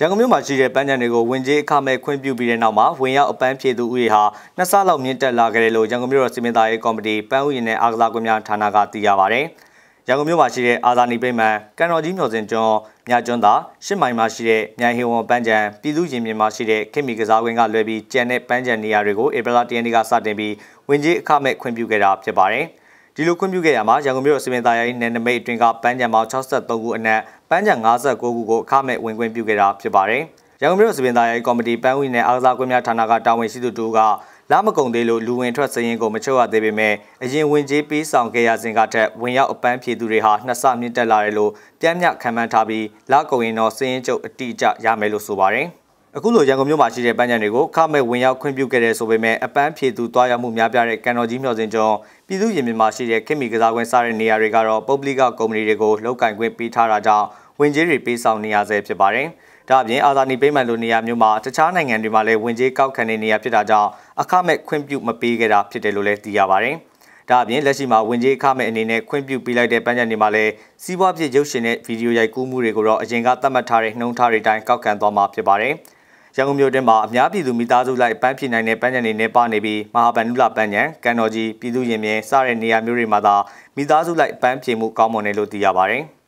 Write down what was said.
ရန်ကုန်မြို့မှာရှိတဲ့ပန်းခြံတွေကိုဝင်ကြီးအခမဲ့ခွင့်ပြုပြီးတဲ့နောက်မှာဝင်ရောက်အပန်းဖြေသူဦးရေဟာနှစ်ဆလောက်မြင့်တက်လာခဲ့တယ်လို့ရန်ကုန်မြို့တော်စီမံသားရေးကော်မတီပန်းဥယျာဉ်နဲ့အားကစားကွင်းများဌာနကသိရပါဗျ။ရန်ကုန်မြို့မှာရှိတဲ့အာဇာနည်ပိမှန်ကန်တော်ကြီးမျော်စင်ကျွန်းမြကျွန်းသာရှစ်မိုင်မှာရှိတဲ့မြိုင်ဟေဝံပန်းခြံပြည်သူ့ရင်ပြင်မှာရှိတဲ့ခေတ်မီကစားကွင်းကလွဲပြီးကျန်တဲ့ပန်းခြံနေရာတွေကိုဧပြီလ10ရက်နေ့ကစတင်ပြီးဝင်ကြီးအခမဲ့ခွင့်ပြုခဲ့တာဖြစ်ပါတယ်။ ဒီလိုခွင့်ပြုခဲ့ရမှာရန်ကုန်မြို့စီမံသားရေးနယ်နိမိတ်အတွင်းကပန်းခြံပေါင်း63ခုအနက်ပန်းခြံ59ခုကိုအခမဲ့ဝင်ခွင့်ပြုခဲ့တာဖြစ်ပါတယ်။ရန်ကုန်မြို့စီမံသားရေးကော်မတီပန်းဝီနယ်အားကစားကွင်းများဌာနကတာဝန်ရှိသူတို့ကလာမကုံသေးလို့လူဝင်ထွက်စရင်ကိုမချုပ်ရသေးပေမဲ့အရင်ဝင်ကြီးပေးဆောင်ခဲ့ရစဉ်ကထက်ဝင်ရောက်အပန်းဖြေသူတွေဟာနှစ်ဆမြင့်တက်လာတယ်လို့ပြင်းပြခံမှန်းထားပြီးလာကုံရင်တော့စရင်ချုပ်အတိအကျရမယ်လို့ဆိုပါတယ်။ အခုလိုရန်ကုန်မြို့မှာရှိတဲ့ပန်းခြံတွေကိုခမဲ့ဝင်ရောက်ခွင့်ပြုခဲ့တဲ့ဆိုပေမဲ့အပန်းဖြေသူတွားရောက်မှုများပြားတဲ့ကန်တော်ကြီးမျှော်စင်ကျော်ပြည်သူရင်မြင်မှာရှိတဲ့ခင်မီကစားကွင်းစားတဲ့နေရာတွေကတော့ပုဂ္ဂလိကကုမ္ပဏီတွေကိုလောက်ကင်ခွင့်ပေးထားတာကြောင့်ဝင်ကြီးတွေပေးဆောင်နေရဆဲဖြစ်ပါတယ်။ဒါအပြင်အာဇာနည်ပေးမှန်လိုနေရာမျိုးမှာတခြားနိုင်ငံတွေမှာလည်းဝင်ကြီးကောက်ခံနေနေရဖြစ်တာကြောင့်အခမဲ့ခွင့်ပြုမပေးခဲ့တာဖြစ်တယ်လို့လည်းသိရပါတယ်။ဒါအပြင်လက်ရှိမှာဝင်ကြီးအခမဲ့အနေနဲ့ခွင့်ပြုပေးလိုက်တဲ့ပန်းခြံတွေမှာလည်းစီးပွားဖြစ်ရုပ်ရှင်တဲ့ဗီဒီယိုရိုက်ကူးမှုတွေကိုတော့အရင်ကသတ်မှတ်ထားတဲ့နှုံးထားတွေတိုင်းကောက်ခံသွားမှာဖြစ်ပါတယ်။ ရန်ကုန်မြို့တွင်းမှာအများပြည်သူမိသားစုလိုက်ပန်းဖြေနိုင်တဲ့ပန်းခြံတွေနေပါနေပြီးမဟာဗန္ဓုလပန်းခြံကန်တော်ကြီးပြည်သူရင်မြင်စတဲ့နေရာမျိုးတွေမှာသာမိသားစုလိုက်ပန်းဖြေမှုကောင်းမွန်တယ်လို့သိရပါတယ်။